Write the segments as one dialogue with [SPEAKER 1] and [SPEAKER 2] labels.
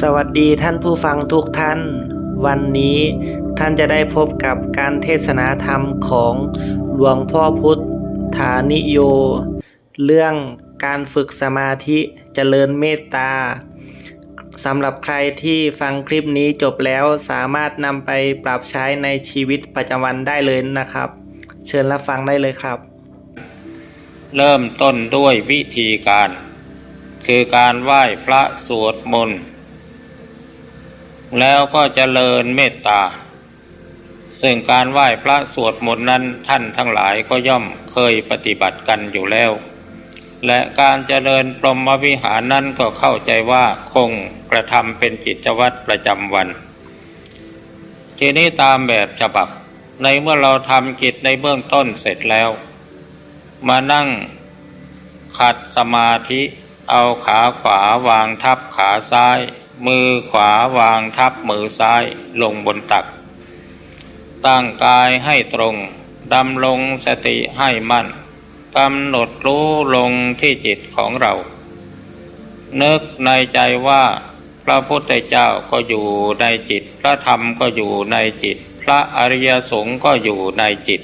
[SPEAKER 1] สวัสดีท่านผู้ฟังทุกท่าน วันนี้ท่านจะได้พบกับการเทศนาธรรมของหลวงพ่อพุทธานิโย เรื่องการฝึกสมาธิเจริญเมตตาสำหรับใครที่ฟังคลิปนี้จบแล้วสามารถนำไปปรับใช้ในชีวิตประจำวันได้เลยนะครับ เชิญรับฟังได้เลยครับ
[SPEAKER 2] เริ่มต้นด้วยวิธีการ คือการไหว้พระสวดมนต์ แล้วก็เจริญเมตตา ซึ่งการไหว้พระสวดมนต์นั้นท่านทั้งหลายก็ย่อมเคยปฏิบัติกันอยู่แล้ว และการเจริญปรหมวิหารนั้นก็เข้าใจว่าคงกระทำเป็นกิจวัตรประจำวัน ทีนี้ตามแบบฉบับในเมื่อเราทำกิจในเบื้องต้นเสร็จแล้ว มานั่งขัดสมาธิเอาขาขวาวางทับขาซ้าย มือขวาวางทับมือซ้ายลงบนตัก ตั้งกายให้ตรง ดำลงสติให้มั่นกำหนดรู้ลงที่จิตของเรา นึกในใจว่าพระพุทธเจ้าก็อยู่ในจิต พระธรรมก็อยู่ในจิต พระอริยสงฆ์ก็อยู่ในจิต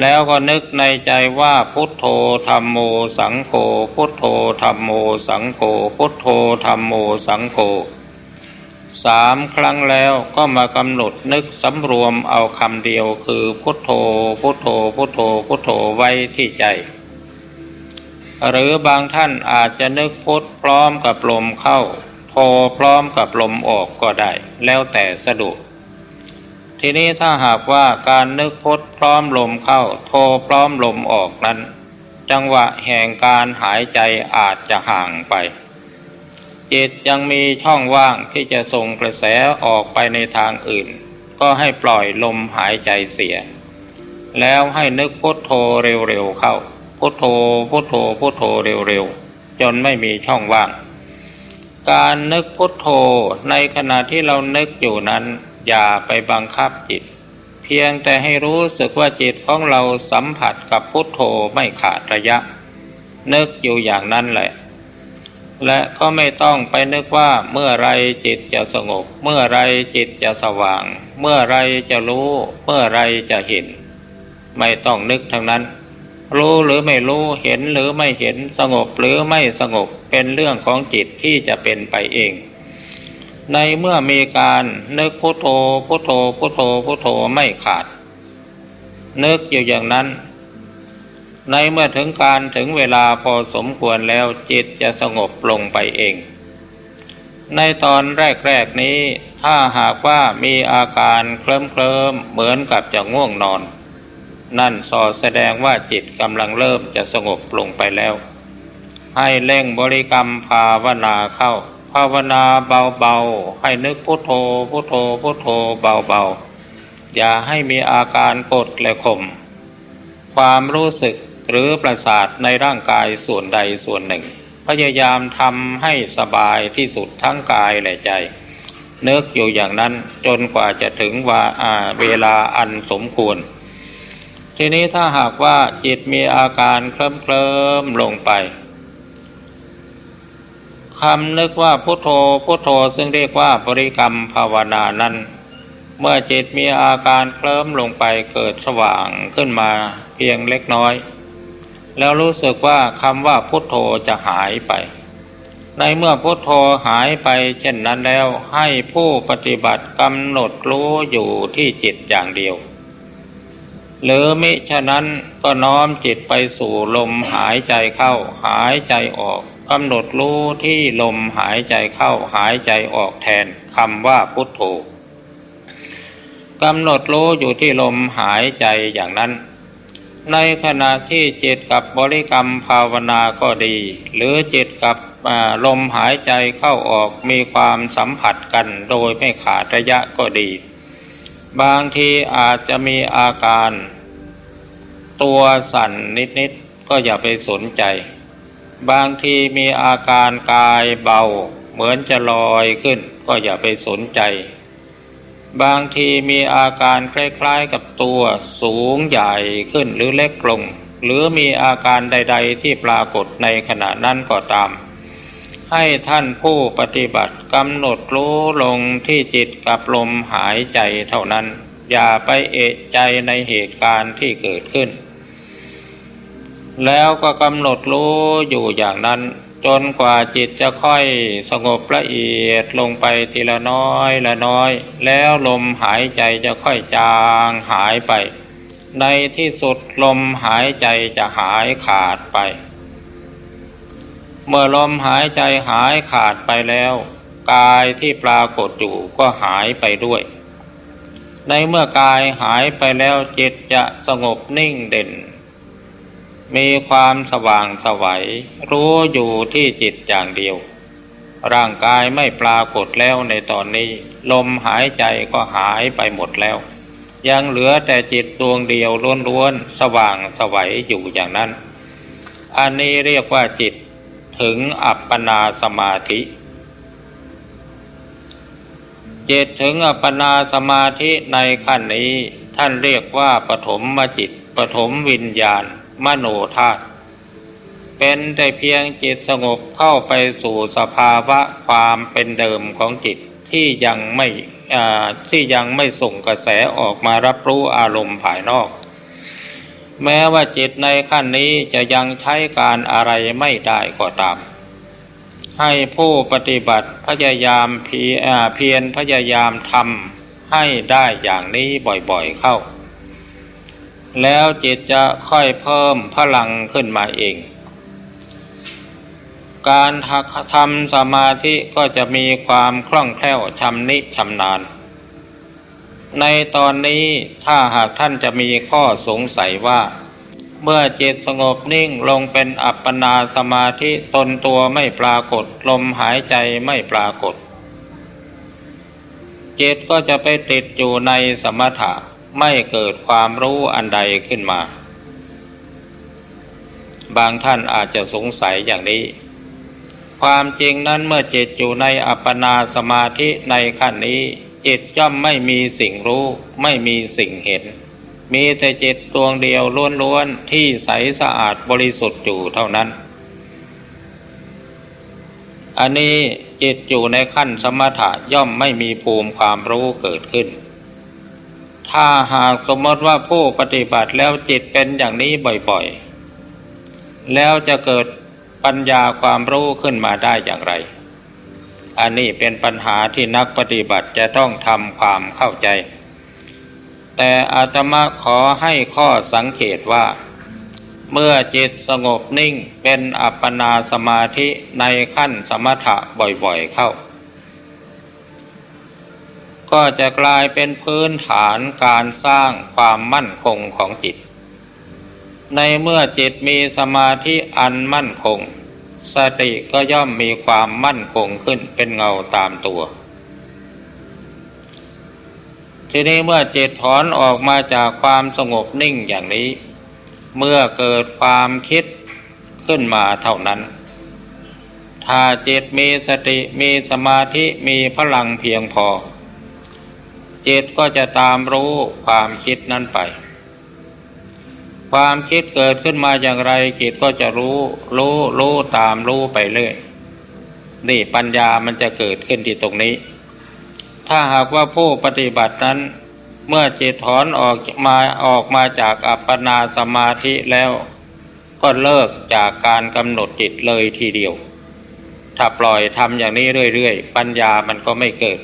[SPEAKER 2] แล้วก็นึกในใจว่าพุทโธธรรมโมสังโฆพุทโธธรรมโมสังโฆพุทโธธรรมโมสังโฆสามครั้งแล้วก็มากำหนดนึกสำรวมเอาคำเดียวคือพุทโธพุทโธพุทโธพุทโธไว้ที่ใจ หรือบางท่านอาจจะนึกพุทพร้อมกับลมเข้า โธพร้อมกับลมออกก็ได้ แล้วแต่สะดวก ทีนี้ถ้าหากว่าการนึกพุทพร้อมลมเข้าโทพร้อมลมออกนั้น จังหวะแห่งการหายใจอาจจะห่างไป จิตยังมีช่องว่างที่จะส่งกระแสออกไปในทางอื่น ก็ให้ปล่อยลมหายใจเสีย แล้วให้นึกพุทโธเร็วๆเข้า พุทโธพุทโธพุทโธเร็วๆ จนไม่มีช่องว่าง การนึกพุทโธในขณะที่เรานึกอยู่นั้น อย่าไปบังคับจิต เพียงแต่ให้รู้สึกว่าจิตของเราสัมผัสกับพุทโธไม่ขาดระยะ นึกอยู่อย่างนั้นแหละ และก็ไม่ต้องไปนึกว่าเมื่อไรจิตจะสงบ เมื่อไรจิตจะสว่าง เมื่อไรจะรู้ เมื่อไรจะเห็น ไม่ต้องนึกทั้งนั้นรู้หรือไม่รู้เห็นหรือไม่เห็นสงบหรือไม่สงบเป็นเรื่องของจิตที่จะเป็นไปเอง ในเมื่อมีการนึกพุโทโธพุโทโธพุโทโธพุโทโธไม่ขาด นึกอยู่อย่างนั้น ในเมื่อถึงการถึงเวลาพอสมควรแล้วจิตจะสงบลงไปเอง ในตอนแรกๆนี้ถ้าหากว่ามีอาการเคลิ้มเคลิมเหมือนกับจะง่วงนอน นั่นสอแสดงว่าจิตกำลังเริ่มจะสงบลงไปแล้ว ให้เร่งบริกรรมภาวนาเข้า ภาวนาเบาๆ ให้นึกพุโทโธพุโทโธพุโทโธเบาๆ อย่าให้มีอาการกดและข่มความรู้สึกหรือประสาทในร่างกายส่วนใดส่วนหนึ่ง พยายามทำให้สบายที่สุดทั้งกายและใจ นึกอยู่อย่างนั้นจนกว่าจะถึงว่าเวลาอันสมควร ทีนี้ถ้าหากว่าจิตมีอาการเคลิ้มเคลิมลงไป คำนึกว่าพุทโธพุทโธซึ่งเรียกว่าบริกรรมภาวนานั้น เมื่อจิตมีอาการเคลิ้มลงไปเกิดสว่างขึ้นมาเพียงเล็กน้อย แล้วรู้สึกว่าคำว่าพุทโธจะหายไป ในเมื่อพุทโธหายไปเช่นนั้นแล้วให้ผู้ปฏิบัติกำหนดรู้อยู่ที่จิตอย่างเดียว หรือมิฉะนั้นก็น้อมจิตไปสู่ลมหายใจเข้าหายใจออก กำหนดรู้ที่ลมหายใจเข้าหายใจออกแทนคำว่าพุทโธกำหนดรู้อยู่ที่ลมหายใจอย่างนั้น ในขณะที่จิตกับบริกรรมภาวนาก็ดี หรือจิตกับลมหายใจเข้าออกมีความสัมผัสกันโดยไม่ขาดระยะก็ดี บางทีอาจจะมีอาการ ตัวสั่นนิดๆก็อย่าไปสนใจ บางทีมีอาการกายเบา เหมือนจะลอยขึ้น ก็อย่าไปสนใจ บางทีมีอาการคล้ายๆกับตัวสูงใหญ่ขึ้นหรือเล็กลง หรือมีอาการใด ๆ ที่ปรากฏในขณะนั้นก็ตาม ให้ท่านผู้ปฏิบัติกำหนดรู้ลงที่จิตกับลมหายใจเท่านั้น อย่าไปเอะใจในเหตุการณ์ที่เกิดขึ้น แล้วก็กำหนดรู้อยู่อย่างนั้น จนกว่าจิตจะค่อยสงบละเอียดลงไปทีละน้อยละน้อย แล้วลมหายใจจะค่อยจางหายไป ในที่สุดลมหายใจจะหายขาดไป เมื่อลมหายใจหายขาดไปแล้วกายที่ปรากฏอยู่ก็หายไปด้วย ในเมื่อกายหายไปแล้วจิตจะสงบนิ่งเด่น มีความสว่างสวัยรู้อยู่ที่จิตอย่างเดียว ร่างกายไม่ปรากฏแล้วในตอนนี้ ลมหายใจก็หายไปหมดแล้ว ยังเหลือแต่จิตดวงเดียวล้วนๆสว่างสวัยอยู่อย่างนั้น อันนี้เรียกว่าจิตถึงอัปปนาสมาธิจิตถึงอัปปนาสมาธิในขั้นนี้ ท่านเรียกว่าปฐมมจิตปฐมวิญญาณ มโนธาตุเป็นแต่เพียงจิตสงบเข้าไปสู่สภาวะความเป็นเดิมของจิตที่ยังไม่ที่ยังไม่ส่งกระแสออกมารับรู้อารมณ์ภายนอก แม้ว่าจิตในขั้นนี้จะยังใช้การอะไรไม่ได้ก็ตาม ให้ผู้ปฏิบัติพยายามเพียเพียรพยายามทำให้ได้อย่างนี้บ่อยๆเข้า แล้วจิตจะค่อยเพิ่มพลังขึ้นมาเอง การทำสมาธิก็จะมีความคล่องแคล่วชำนิชำนาญ ในตอนนี้ถ้าหากท่านจะมีข้อสงสัยว่า เมื่อจิตสงบนิ่งลงเป็นอัปปนาสมาธิตนตัวไม่ปรากฏ ลมหายใจไม่ปรากฏจิตก็จะไปติดอยู่ในสมถะ ไม่เกิดความรู้อันใดขึ้นมา บางท่านอาจจะสงสัยอย่างนี้ ความจริงนั้นเมื่อจิตอยู่ในอัปปนาสมาธิในขั้นนี้ จิตย่อมไม่มีสิ่งรู้ ไม่มีสิ่งเห็น มีแต่จิตดวงเดียวล้วนๆที่ใสสะอาดบริสุทธิ์อยู่เท่านั้น อันนี้จิตอยู่ในขั้นสมถะย่อมไม่มีภูมิความรู้เกิดขึ้น ถ้าหากสมมติว่าผู้ปฏิบัติแล้วจิตเป็นอย่างนี้บ่อยๆ แล้วจะเกิดปัญญาความรู้ขึ้นมาได้อย่างไร อันนี้เป็นปัญหาที่นักปฏิบัติจะต้องทำความเข้าใจ แต่อาตมาขอให้ข้อสังเกตว่า เมื่อจิตสงบนิ่งเป็นอัปปนาสมาธิในขั้นสมถะบ่อยๆเข้า ก็จะกลายเป็นพื้นฐานการสร้างความมั่นคงของจิต ในเมื่อจิตมีสมาธิอันมั่นคง สติก็ย่อมมีความมั่นคงขึ้นเป็นเงาตามตัว ทีนี้เมื่อจิตถอนออกมาจากความสงบนิ่งอย่างนี้ เมื่อเกิดความคิดขึ้นมาเท่านั้นถ้าจิตมีสติมีสมาธิมีพลังเพียงพอ จิตก็จะตามรู้ความคิดนั้นไป ความคิดเกิดขึ้นมาอย่างไร จิตก็จะรู้รู้รู้ตามรู้ไปเรื่อยนี่ปัญญามันจะเกิดขึ้นที่ตรงนี้ ถ้าหากว่าผู้ปฏิบัตินั้น เมื่อจิตถอนออกมาออกมาจากอัปปนาสมาธิแล้ว ก็เลิกจากการกำหนดจิตเลยทีเดียว ถ้าปล่อยทำอย่างนี้เรื่อยๆ ปัญญามันก็ไม่เกิด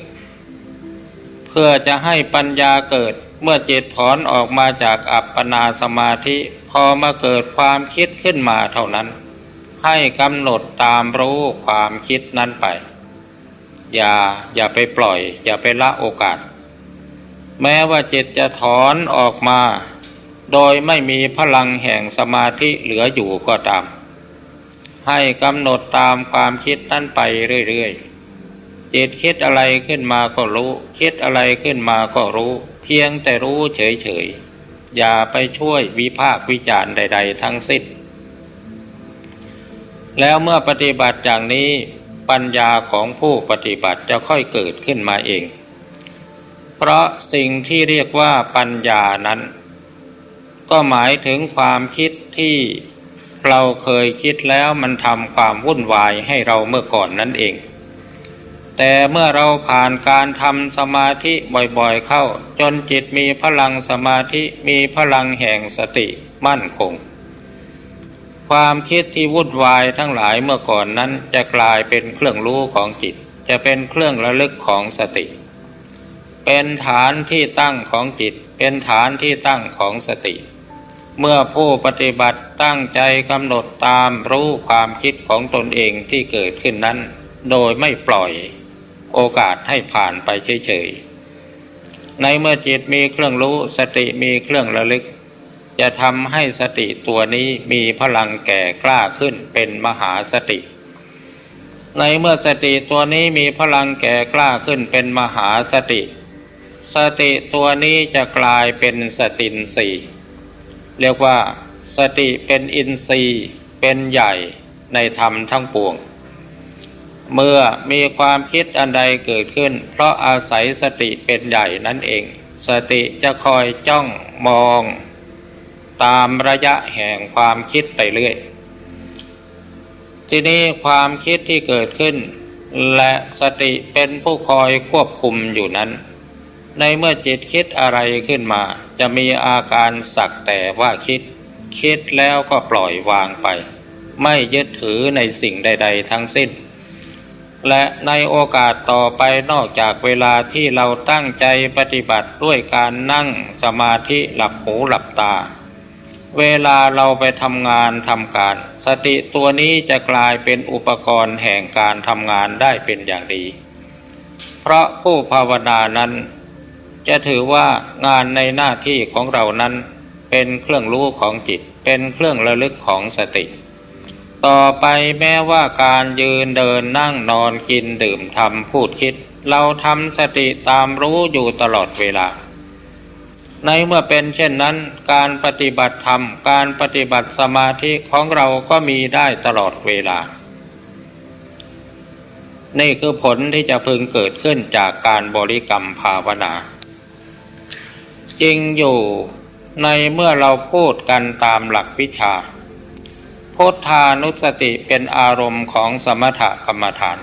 [SPEAKER 2] พื่อจะให้ปัญญาเกิดเมื่อจิตถอนออกมาจากอัปปนาสมาธิ พอมาเกิดความคิดขึ้นมาเท่านั้น ให้กำหนดตามรู้ความคิดนั้นไป อย่าอย่าไปปล่อย อย่าไปละโอกาส แม้ว่าจิตจะถอนออกมา โดยไม่มีพลังแห่งสมาธิเหลืออยู่ก็ตาม ให้กำหนดตามความคิดนั้นไปเรื่อยๆ จิตคิดอะไรขึ้นมาก็รู้ คิดอะไรขึ้นมาก็รู้ เพียงแต่รู้เฉยๆ อย่าไปช่วยวิพากวิจารณ์ใด ๆ ทั้งสิ้น แล้วเมื่อปฏิบัติอย่างนี้ปัญญาของผู้ปฏิบัติจะค่อยเกิดขึ้นมาเอง เพราะสิ่งที่เรียกว่าปัญญานั้น ก็หมายถึงความคิดที่เราเคยคิดแล้วมันทำความวุ่นวายให้เราเมื่อก่อนนั่นเอง แต่เมื่อเราผ่านการทำสมาธิบ่อยๆเข้า จนจิตมีพลังสมาธิมีพลังแห่งสติมั่นคง ความคิดที่วุ่นวายทั้งหลายเมื่อก่อนนั้นจะกลายเป็นเครื่องรู้ของจิต จะเป็นเครื่องระลึกของสติ เป็นฐานที่ตั้งของจิต เป็นฐานที่ตั้งของสติ เมื่อผู้ปฏิบัติตั้งใจกำหนดตามรู้ความคิดของตนเองที่เกิดขึ้นนั้นโดยไม่ปล่อย โอกาสให้ผ่านไปเฉยๆ ในเมื่อจิตมีเครื่องรู้สติมีเครื่องระลึก จะทำให้สติตัวนี้มีพลังแก่กล้าขึ้นเป็นมหาสติ ในเมื่อสติตัวนี้มีพลังแก่กล้าขึ้นเป็นมหาสติ สติตัวนี้จะกลายเป็นสตินสีเรียกว่าสติเป็นอินทรีย์เป็นใหญ่ในธรรมทั้งปวง เมื่อมีความคิดอันใดเกิดขึ้น เพราะอาศัยสติเป็นใหญ่นั่นเอง สติจะคอยจ้องมอง ตามระยะแห่งความคิดไปเรื่อย ทีนี้ความคิดที่เกิดขึ้น และสติเป็นผู้คอยควบคุมอยู่นั้น ในเมื่อจิตคิดอะไรขึ้นมา จะมีอาการสักแต่ว่าคิด คิดแล้วก็ปล่อยวางไป ไม่ยึดถือในสิ่งใด ๆ ทั้งสิ้น และในโอกาสต่อไปนอกจากเวลาที่เราตั้งใจปฏิบัติด้วยการนั่งสมาธิหลับหูหลับตา เวลาเราไปทำงานทำการ สติตัวนี้จะกลายเป็นอุปกรณ์แห่งการทำงานได้เป็นอย่างดี เพราะผู้ภาวนานั้น จะถือว่างานในหน้าที่ของเรานั้น เป็นเครื่องรู้ของจิต เป็นเครื่องระลึกของสติ ต่อไปแม้ว่าการยืนเดินนั่งนอนกินดื่มทำพูดคิด เราทำสติตามรู้อยู่ตลอดเวลา ในเมื่อเป็นเช่นนั้นการปฏิบัติธรรม การปฏิบัติสมาธิของเราก็มีได้ตลอดเวลา นี่คือผลที่จะพึงเกิดขึ้นจากการบริกรรมภาวนา จริงอยู่ในเมื่อเราพูดกันตามหลักวิชา พุทธานุสติเป็นอารมณ์ของสมถกรรมฐาน